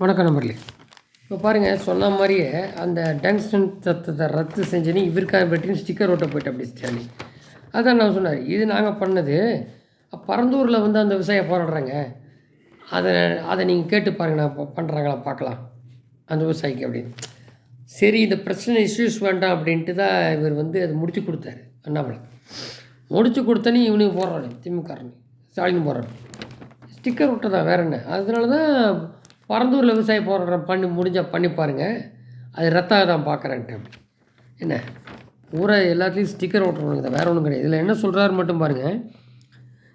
வணக்கம் நம்பர்லி இப்போ பாருங்கள் சொன்ன மாதிரியே அந்த டங்ஸ்டன் சத்தத்தை ரத்து செஞ்சுன்னு இவருக்காக பெட்டின்னு ஸ்டிக்கர் ஓட்ட போயிட்டு அப்படி ஸ்டாலின். அதான் நான் சொன்னார் இது நாங்கள் பண்ணது பரந்தூரில் வந்து அந்த விவசாயம் போராடுறாங்க. அதை அதை நீங்கள் கேட்டு பாருங்கள் நான் பண்ணுறாங்களா பார்க்கலாம். அந்த விவசாயிக்கு அப்படின்னு. சரி இந்த பிரச்சனை இஷ்யூஸ் வேண்டாம் அப்படின்ட்டு தான் இவர் வந்து அதை முடித்து கொடுத்தாரு அண்ணாமலை. முடித்து கொடுத்தனே இவனுக்கு போடுறானு திமுகரனு ஸ்டாலின் போடுறான் ஸ்டிக்கர் விட்டதான் வேற என்ன? அதனால தான் பரந்தூரில் விவசாய போராட்டம் பண்ணி முடிஞ்சால் பண்ணி பாருங்கள் அது ரத்தாக தான் பார்க்குறேன்ட்டு என்ன? ஊரை எல்லாத்துலேயும் ஸ்டிக்கர் ஓட்டுறவனுங்க இதை வேறு ஒன்றும் கிடையாது. இதில் என்ன சொல்கிறாரு மட்டும் பாருங்கள்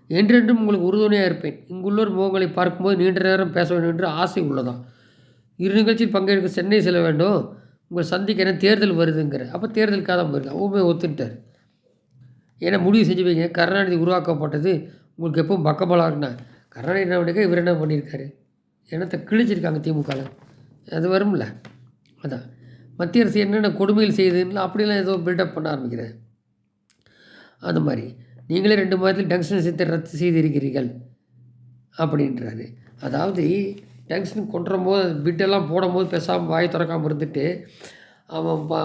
என்றென்றும் உங்களுக்கு உறுதுணையாக இருப்பேன். இங்குள்ளோர் முகங்களை பார்க்கும்போது நீண்ட நேரம் பேச வேண்டும் என்று ஆசை உள்ளதான் இரு நிகழ்ச்சியில் பங்கெடுக்க சென்னை செல்ல வேண்டும். உங்கள் சந்திக்க என்ன தேர்தல் வருதுங்கிற அப்போ தேர்தலுக்காக தான் போயிருக்கேன். ஊமே ஒத்துட்டார் ஏன்னா முடிவு செஞ்சு வைங்க. கருணாநிதி உருவாக்கப்பட்டது உங்களுக்கு எப்பவும் பக்கபலாக இருக்குண்ணா. கருணாநிதி என்ன பண்ணிக்க இவர் என்ன பண்ணியிருக்காரு இனத்தை கிழிச்சிருக்காங்க திமுகவில் அது வரும்ல. அதான். மத்திய அரசு என்னென்ன கொடுமைகள் செய்யுதுன்னு அப்படிலாம் ஏதோ பில்டப் பண்ண ஆரம்பிக்கிறேன் அந்த மாதிரி. நீங்களே ரெண்டு மாதத்தில் டங்ஷன் சித்தை ரத்து செய்திருக்கிறீர்கள் அப்படின்றாரு. அதாவது டங்ஷன் கொண்டுற போது பிட்டெல்லாம் போடும்போது பேசாமல் வாய் திறக்காமல் இருந்துட்டு அவன் ப-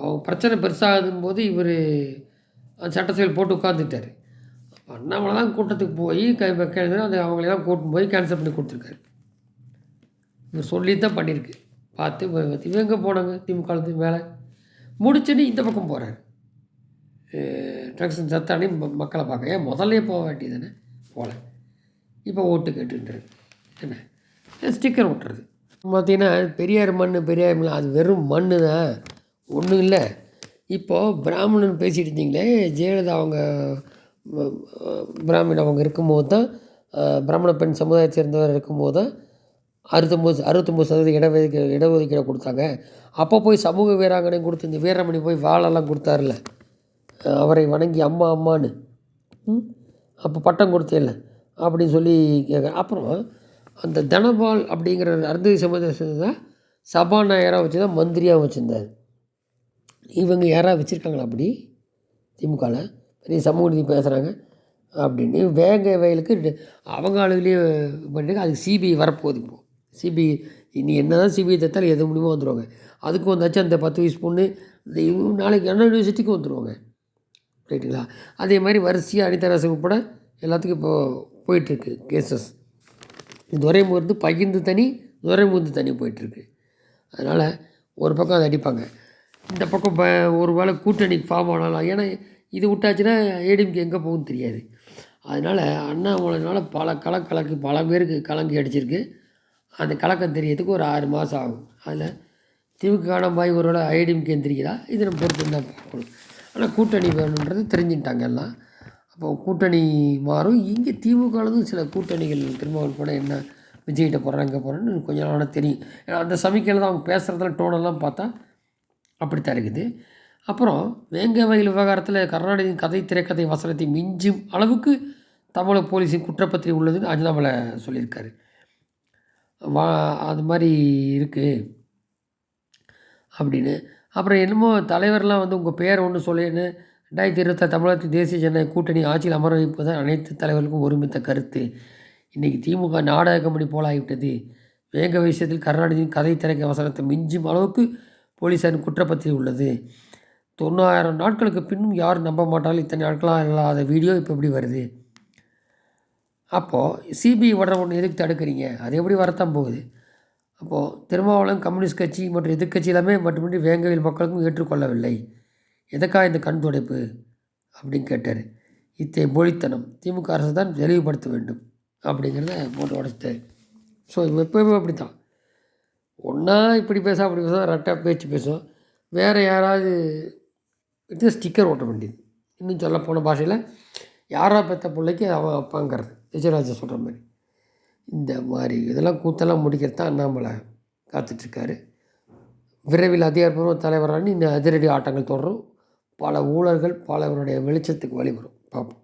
அவன் பிரச்சனை பெருசாகும் போது இவர் சட்டசபையில் போட்டு உட்காந்துட்டார் அண்ணாமலை தான் கூட்டத்துக்கு போய் கை கேள்வி அவங்களெல்லாம் கூட்டின்னு போய் கேன்சல் பண்ணி கொடுத்துருக்காரு. இவர் சொல்லி தான் பண்ணியிருக்கு. பார்த்து இவங்க எங்கே போனாங்க? திமுக மேலே. முடிச்சுன்னு இந்த பக்கம் போகிறாரு ட்ரக்ஸன் சத்தானே ம- மக்களை பார்க்க. ஏன் முதல்ல போக வேண்டியது தானே போகல இப்போ ஓட்டு கேட்டுன்றது என்ன? ஸ்டிக்கர் ஓட்டுறது பார்த்தீங்கன்னா பெரியார் மண் பெரியார் மண் அது வெறும் மண் தான் ஒன்றும் இல்லை. இப்போது பிராமணன் பேசிட்டு இருந்தீங்களே ஜெயலலிதா அவங்க பிராமணன் அவங்க இருக்கும்போது தான் பிராமண பெண் சமுதாயத்தை சேர்ந்தவர் இருக்கும்போது தான் அறுபத்தொம்போது அறுபத்தொம்போது சதவீத இடஒதுக்கீடு இடஒதுக்கீடை கொடுத்தாங்க. அப்போ போய் சமூக வீராங்கனை கொடுத்து இந்த வீரமணி போய் வாழெல்லாம் கொடுத்தாருல அவரை வணங்கி அம்மா அம்மான்னு. ம்? அப்போ பட்டம் கொடுத்தேல்ல. அப்படின்னு சொல்லி கேட்குறேன் அப்புறம் அந்த தனபால் அப்படிங்கிற அருந்ததி சமுதாயத்தை தான் சபாநாயகராக வச்சு தான் மந்திரியாக வச்சுருந்தார். இவங்க யாராவது வச்சுருக்காங்களா அப்படி? திமுகவில் பெரிய சமூக நீதி பேசுகிறாங்க அப்படின்னு. வேங்க வயலுக்கு அவங்க ஆளுகளையும் பண்ணிட்டு அதுக்கு சிபிஐ வரப்போகுது இப்போ. சிபிஐ நீ என்ன தான் சிபிஐ தைத்தாலும் எது முடியுமோ வந்துடுவாங்க அதுக்கு வந்தாச்சு அந்த பத்து வயசு பொண்ணு இந்த இவங்க நாளைக்கு அண்ணா யூனிவர்சிட்டிக்கு வந்துடுவாங்க ரைட்டுங்களா அதே மாதிரி வரிசையாக அனிதராசன் உட்பட எல்லாத்துக்கும் இப்போ போயிட்டுருக்கு கேசஸ் துரைமுருந்து பகிர்ந்து தனி துரைமுருந்து தனி போயிட்டுருக்கு. அதனால் ஒரு பக்கம் அதை அடிப்பாங்க. இந்த பக்கம் ப ஒரு வேளை கூட்டணி ஃபார்ம் ஆனாலும் ஏன்னா இது விட்டாச்சுன்னா ஏடிஎம்கே எங்கே போகும்னு தெரியாது. அதனால் அண்ணாமலைனால பல கலக்கலக்கு கலக்கு பல பேருக்கு கலங்கி அடிச்சிருக்கு. அந்த கலக்கம் தெரியறதுக்கு ஒரு ஆறு மாதம் ஆகும். அதில் திமுக காணாமல் ஒரு வேளை ஐடிஎம்கே கேந்திரிக்கிறா இது நம்ம பொறுத்து தான் பார்க்கணும். ஆனால் கூட்டணி வேணுன்றது தெரிஞ்சுட்டாங்க எல்லாம். அப்போ கூட்டணி மாறும். இங்கே திமுகவிலும் சில கூட்டணிகள் திருமாவளவன் கூட என்ன விஜய்கிட்ட போகிறாங்க இங்கே போகிறேன்னு கொஞ்சம் நாளாக தெரியும். ஏன்னா அந்த சமிக்கையில் தான் அவங்க பேசுகிறதுல டோனெல்லாம் பார்த்தா அப்படித்தான் இருக்குது. அப்புறம் வேங்க வயல் விவகாரத்தில் கருணாநிதியின் கதை திரைக்கதை வசனத்தை மிஞ்சும் அளவுக்கு தமிழக போலீஸின் குற்றப்பத்திரிகை உள்ளதுன்னு அஜிதாமலை சொல்லியிருக்காரு. வா அது மாதிரி இருக்குது அப்படின்னு. அப்புறம் என்னமோ தலைவர்லாம் வந்து உங்கள் பேர் ஒன்று சொல்லின்னு ரெண்டாயிரத்தி இருபத்தி தமிழகத்தில் தேசிய ஜனநாயக கூட்டணி ஆட்சியில் அமர வைப்பது அனைத்து தலைவர்களுக்கும் ஒருமித்த கருத்து. இன்றைக்கி திமுக நாடக கம்பெனி போலாகிவிட்டது. வேங்க விஷயத்தில் கருணாநிதியின் கதை திரைக்க வசனத்தை மிஞ்சும் அளவுக்கு போலீஸாரின் குற்றப்பத்திரிகை உள்ளது. தொண்ணூறாயிரம் நாட்களுக்கு பின்னும் யாரும் நம்ப மாட்டாலும் இத்தனை நாட்களாக இல்லாத வீடியோ இப்போ எப்படி வருது? அப்போது சிபிஐ வர்ற ஒன்று எதுக்கு தடுக்கிறீங்க? அது எப்படி வரத்தான் போகுது? அப்போது திருமாவளம் கம்யூனிஸ்ட் கட்சி மற்றும் எதிர்க்கட்சி எல்லாமே மட்டுமின்றி வேங்கவில் மக்களுக்கும் ஏற்றுக்கொள்ளவில்லை. எதற்காக இந்த கண் துடைப்பு? அப்படின்னு கேட்டார். இத்தகைய மொழித்தனம். திமுக அரசு தான் தெளிவுபடுத்த வேண்டும். அப்படிங்கிறத போட்டு உடச்சிட்டாரு ஸோ எப்போயுமே அப்படி தான் ஒன்றா இப்படி பேச அப்படி பேச ரெட்டாக பேச்சு பேசும். வேறு யாராவது இது ஸ்டிக்கர் ஓட்ட வேண்டியது. இன்னும் சொல்ல போன பாஷையில் யாரோ பெற்ற பிள்ளைக்கு அவன் அப்பாங்கிறது? விஜயராஜா சொல்கிற மாதிரி. இந்த மாதிரி இதெல்லாம் கூத்தெல்லாம் முடிக்கிறது தான் அண்ணாமலை காத்துட்ருக்காரு. விரைவில் அதிகாரப்பூர்வ தலைவரான இந்த அதிரடி ஆட்டங்கள் தொடரும். பல ஊழல்கள் பலவருடைய வெளிச்சத்துக்கு வழிவரும். பார்ப்போம்